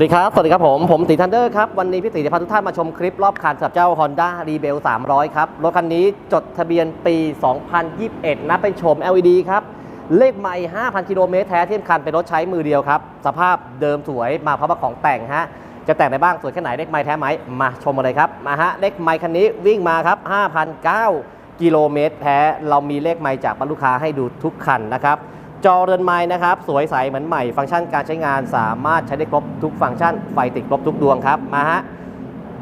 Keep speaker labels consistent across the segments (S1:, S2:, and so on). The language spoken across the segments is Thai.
S1: วัสดีครับ สวัสดีครับผม ผมตีทันเดอร์ครับ วันนี้พี่ตีจะพาทุกท่านมาชมคลิปรอบคันสำหรับเจ้า Honda Rebel 300 ครับ รถคันนี้จดทะเบียนปี 2021 นะเป็นโฉม LED ครับ เลขใหม่ 5,000 กิโลเมตรแท้เที่สำคัญเป็นรถใช้มือเดียวครับ สภาพเดิมสวยมาพร้อมกับของแต่งฮะ จะแต่งในบ้างสวยแค่ไหนเลขไม้แท้ไหมมาชมมาเลยครับ มาฮะเลขไม้คันนี้วิ่งมาครับ5,009กิโลเมตรแท้เรามีเลขไม้จากบรรลุค้าให้ดูทุกคันนะครับ จอเรือนไม้นะครับ สวยใสเหมือนใหม่ ฟังก์ชันการใช้งานสามารถใช้ได้ครบทุกฟังก์ชัน ไฟติดครบทุกดวงครับ มาฮะ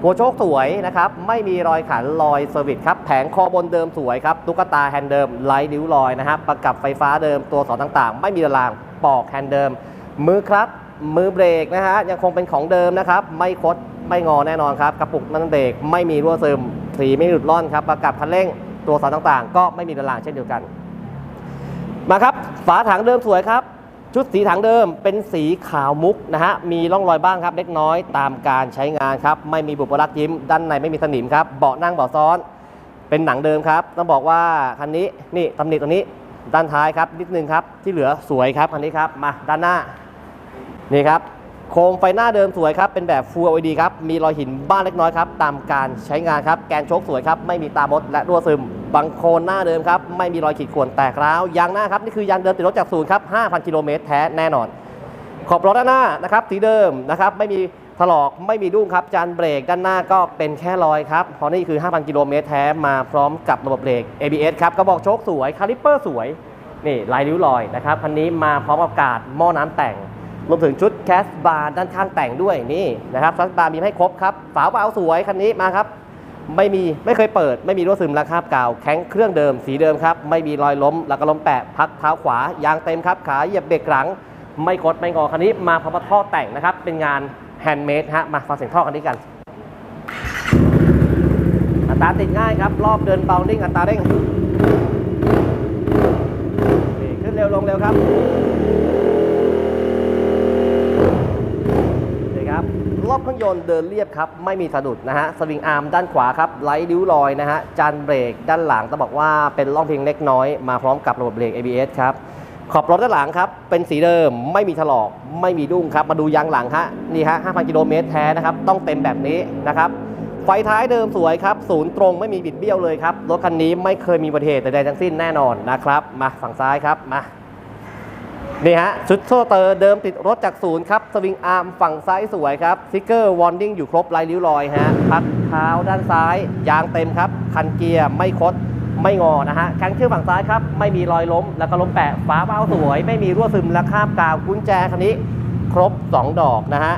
S1: หัวโชคสวยนะครับ ไม่มีรอยขันรอยเซอร์วิสครับ แผงคอบนเดิมสวยครับ ตุ๊กตาแฮนด์เดิมไร้ริ้วรอยนะครับ ประกับไฟฟ้าเดิม ตัวสอนต่างๆ ไม่มีตาราง ปอกแฮนด์เดิม มือครับ มือเบรกนะฮะ ยังคงเป็นของเดิมนะครับ ไม่คด ไม่งอแน่นอนครับ กระปุกนั่นเบรก ไม่มีรั่วซึม สีไม่หลุดร่อนครับ ประกับคันเร่ง ตัวสอนต่างๆ ก็ไม่มีตารางเช่นเดียวกัน มาครับ ฝาถังเดิมสวยครับ ชุดสีถังเดิมเป็นสีขาวมุกนะฮะ มีร่องรอยบ้างครับเล็กน้อยตามการใช้งานครับ ไม่มีบุบลักยิ้ม ด้านในไม่มีสนิมครับ เบาะนั่งเบาะซ้อน เป็นหนังเดิมครับ ต้องบอกว่าคันนี้นี่ตำหนิตรงนี้ด้านท้ายครับนิดนึงครับ ที่เหลือสวยครับคันนี้ครับ มาด้านหน้า นี่ครับ โคมไฟหน้าเดิมสวยครับ เป็นแบบ Full LED ครับ มีรอยหินบ้างเล็กน้อยครับ ตามการใช้งานครับ แกนโชคสวยครับ ไม่มีตามดและรั่วซึม บังโคลนหน้าเดิมครับ ไม่มีรอยขีดข่วนแตกร้าว ยางหน้าครับ นี่คือยางเดิมติดรถจากศูนย์ครับ 5,000 กิโลเมตรแท้แน่นอน ขอบรถด้านหน้านะครับ สีเดิมนะครับ ไม่มีถลอกไม่มีดุ้งครับ จานเบรกด้านหน้าก็เป็นแค่รอยครับ เพราะนี่คือ 5,000 กิโลเมตรแท้มาพร้อมกับระบบเบรก ABS ครับ กระบอกโชคสวย คาลิปเปอร์สวย นี่ลายริ้วรอยนะครับ คันนี้มาพร้อมกับกาดหม้อน้ำแต่ง รวมถึงชุดแคสบาร์ด้านข้างแต่งด้วยนี่นะครับแคสบาร์มีให้ครบครับ ฝาเบาสวยคันนี้มาครับ ไม่มีไม่เคยเปิด ไม่มีรั่วซึมและคราบกาวแข็งเครื่องเดิมสีเดิมครับ ไม่มีรอยล้มแล้วก็ล้มแปะพักเท้าขวายางเต็มครับ ขาเหยียบเบรกหลัง ไม่กดไม่งอคันนี้มาพร้อมกับท่อแต่งนะครับ เป็นงานแฮนด์เมดฮะมาฟังเสียงท่อคันนี้กันอัตราติดง่ายครับ รอบเดินเบานิ่งอัตราเร่งขึ้นเร็วลงเร็วครับ นี่ครับรอบเครื่อง ยนต์เดินเรียบครับ ไม่มีสะดุดนะฮะ สวิงอาร์มด้านขวาครับไร้ริ้วรอยนะฮะ จานเบรกด้านหลังต้องบอกว่าเป็นร่องเพียงเล็กน้อย มาพร้อมกับระบบเบรก ABS ครับ ขอบรถด้านหลังครับ เป็นสีเดิม ไม่มีถลอก ไม่มีดุ้งครับ มาดูยางหลังฮะ นี่ฮะ 5,000 กิโลเมตรแท้นะครับ ต้องเต็มแบบนี้นะครับไฟท้ายเดิมสวยครับ ศูนย์ตรงไม่มีบิดเบี้ยวเลยครับ รถคันนี้ไม่เคยมีอุบัติเหตุใดๆทั้งสิ้นแน่นอนนะครับ มาฝั่งซ้ายครับ มา นี่ฮะชุดโซ่เตอร์เดิมติดรถจากศูนย์ครับ สวิงอาร์มฝั่งซ้ายสวยครับสติกเกอร์วอร์นิ่งอยู่ครบลายริ้วรอยฮะพักเท้าด้านซ้าย ยางเต็มครับ คันเกียร์ไม่คดไม่งอนะฮะแข้งเครื่องฝั่งซ้ายครับ ไม่มีรอยล้ม แล้วก็ล้มแปะฝาเบ้าสวย ไม่มีรั่วซึมและคาบกาวกุญแจคันนี้ครบ 2 ดอกนะฮะ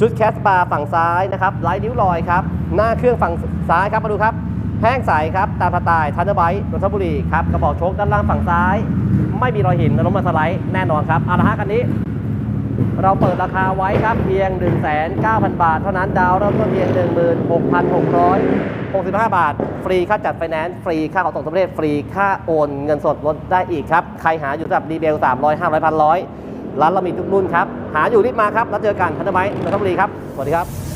S1: ชุดแคสปาฝั่งซ้ายนะครับลายริ้วรอยครับ หน้าเครื่องฝั่งซ้ายครับมาดูครับ แห้งใสครับตามสไตล์ทันเดอร์ไบต์นนทบุรีครับกระบอกโชคด้านล่างฝั่งซ้าย ไม่มีรอยหินและล้มมาสไลด์แน่นอนครับอาละฮะกันนี้ เราเปิดราคาไว้ครับเพียง 19,000 บาท เท่านั้นดาวเริ่มต้นเพียง 16,665 บาท ฟรีค่าจัดไฟแนนซ์ฟรีค่าขนส่งสำเร็จฟรีค่าโอนเงินสดลดได้อีกครับ ใครหาอยู่กับดีเบล300 500พันร้อยร้านเรามีทุกรุ่นครับ หาอยู่รีบมาครับ แล้วเจอกันทันเดอร์ไบต์นนทบุรีครับ สวัสดีครับ